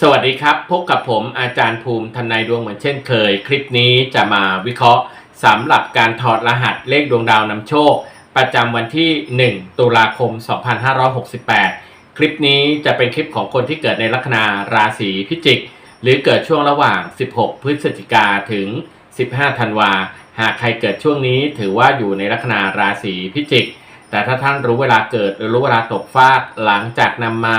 สวัสดีครับ พบกับผมอาจารย์ภูมิทนายดวงเหมือนเช่นเคย คลิปนี้จะมาวิเคราะห์สำหรับการถอดรหัสเลขดวงดาวนำโชค ประจำวันที่ 1 ตุลาคม 2568 คลิปนี้จะเป็นคลิปของคนที่เกิดในลัคนาราศีพิจิก หรือเกิดช่วงระหว่าง 16 พฤศจิกาถึง 15 ธันวา หากใครเกิดช่วงนี้ถือว่าอยู่ในลัคนาราศีพิจิก แต่ถ้าท่านรู้เวลาเกิดหรือรู้เวลาตกฟากหลังจากนำมา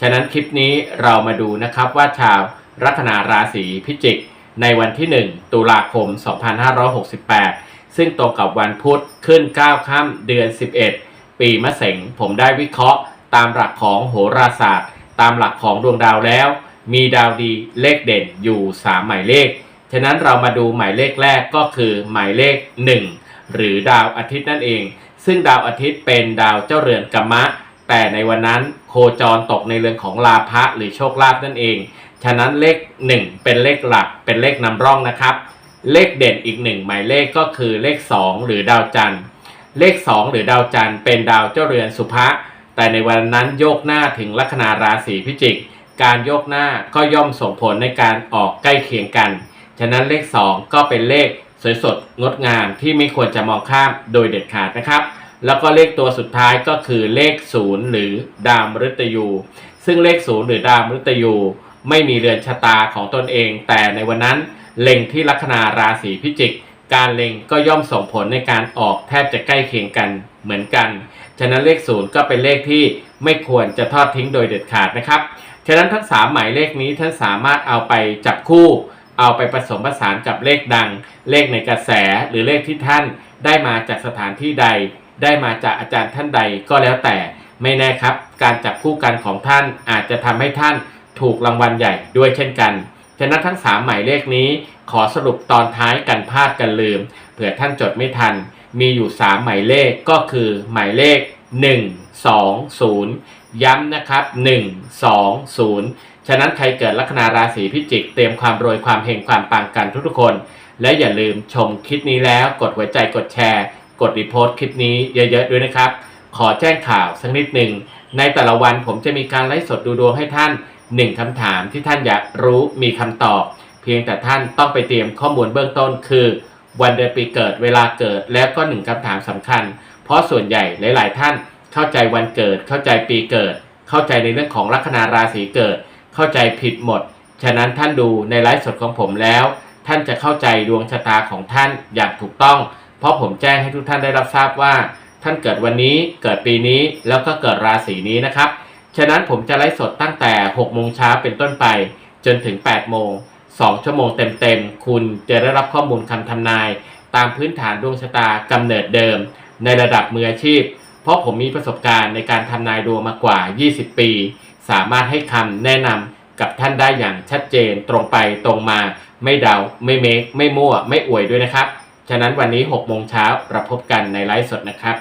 ฉะนั้นคลิปนี้เรามาดูนะครับว่าชาวลัคนาราศีพิจิก ในวันที่ 1 ตุลาคม 2568 ซึ่งตรงกับวันพุธขึ้น 9 ค่ำเดือน 11 ปีมะเสงผมได้วิเคราะห์ตามหลักของโหราศาสตร์ ตามหลักของดวงดาวแล้ว มีดาวดีเลขเด่นอยู่ 3 หมายเลข ฉะนั้นเรามาดูหมายเลขแรกก็คือหมายเลข 1 หรือดาวอาทิตย์นั่นเอง ซึ่งดาวอาทิตย์เป็นดาวเจ้าเรือนกัมมะ แต่ในวันนั้นโคจรตกในเรือนของลาภะหรือโชคลาภนั่นเอง ฉะนั้นเลข 1 เป็นเลขหลักเป็นเลขนำร่องนะครับ เลขเด่นอีกหนึ่งหมายเลขก็คือเลข 2 หรือดาวจันทร์ เลข 2 หรือดาวจันทร์เป็นดาวเจ้าเรือนสุภะแต่ในวันนั้นโยกหน้าถึงลัคนาราศีพิจิก การโยกหน้าก็ย่อมส่งผลในการออกใกล้เคียงกัน ฉะนั้นเลข 2 ก็เป็นเลขสวยสดงดงามที่ไม่ควรจะมองข้ามโดยเด็ดขาดนะครับ แล้วก็เลขตัวสุดท้ายก็คือเลข 0 หรือดาวมฤตยู ซึ่งเลข 0 หรือดาวมฤตยู ไม่มีเรือนชะตาของตนเอง แต่ในวันนั้นเล็งที่ลัคนาราศีพิจิก การเล็งก็ย่อมส่งผลในการออกแทบจะใกล้เคียงกันเหมือนกัน ฉะนั้นเลข 0 ก็เป็นเลขที่ไม่ควรจะทอดทิ้งโดยเด็ดขาดนะครับ ฉะนั้นทั้ง 3 หมายเลขนี้ท่านสามารถเอาไปจับคู่ เอาไปผสมผสานกับเลขดัง เลขในกระแสหรือเลขที่ท่านได้มาจากสถานที่ใด ได้มาจากอาจารย์ท่านใดก็แล้วแต่ไม่แน่ครับ การจับคู่กันของท่านอาจจะทำให้ท่านถูกรางวัลใหญ่ด้วยเช่นกันฉะนั้นทั้ง 3 หมายเลขนี้ ขอสรุปตอนท้ายกันพลาดกันลืมเผื่อท่านจดไม่ทัน มีอยู่ 3 หมายเลขก็คือหมายเลข 1 2 0 ย้ำนะครับ 1 2 0 ฉะนั้นใครเกิดลัคนาราศีพิจิก เตรียมความรวยความเฮงความปังกันทุกๆคน และอย่าลืมชมคลิปนี้แล้วกดหัวใจกดแชร์ กดรีโพสต์คลิปนี้เยอะๆด้วยนะครับ ขอแจ้งข่าวสักนิดหนึ่ง ในแต่ละวันผมจะมีการไลฟ์สดดูดวงให้ท่าน 1คำถามที่ท่านอยากรู้มีคำตอบ เพียงแต่ท่านต้องไปเตรียมข้อมูลเบื้องต้น คือ วันเดือนปีเกิดเวลาเกิดแล้วก็หนึ่งคำถามสำคัญ เพราะส่วนใหญ่หลาย ๆ ท่านเข้าใจวันเกิด เข้าใจปีเกิด เข้าใจในเรื่องของลัคนาราศีเกิด เข้าใจผิดหมด ฉะนั้นท่านดูในไลฟ์สดของผมแล้ว ท่านจะเข้าใจดวงชะตาของท่านอย่างถูกต้อง เพราะผมแจ้งให้ทุกท่านได้รับทราบว่า ท่านเกิดวันนี้เกิดปีนี้แล้วก็เกิดราศีนี้นะครับ ฉะนั้นผมจะไลฟ์สดตั้งแต่6โมงเช้าเป็นต้นไป จนถึง8โมง2ชั่วโมงเต็มๆ คุณจะได้รับข้อมูลคำทำนาย ตามพื้นฐานดวงชะตากำเนิดเดิม ในระดับมืออาชีพ เพราะผมมีประสบการณ์ในการทำนายดวงมากว่า 20 ปี สามารถให้คำแนะนำกับท่านได้อย่างชัดเจนตรงไปตรงมา ไม่เดา ไม่เมค ไม่มั่ว ไม่อวยด้วยนะครับ ฉะนั้นวันนี้6โมงเช้าเราพบกันในไลฟ์สดนะครับ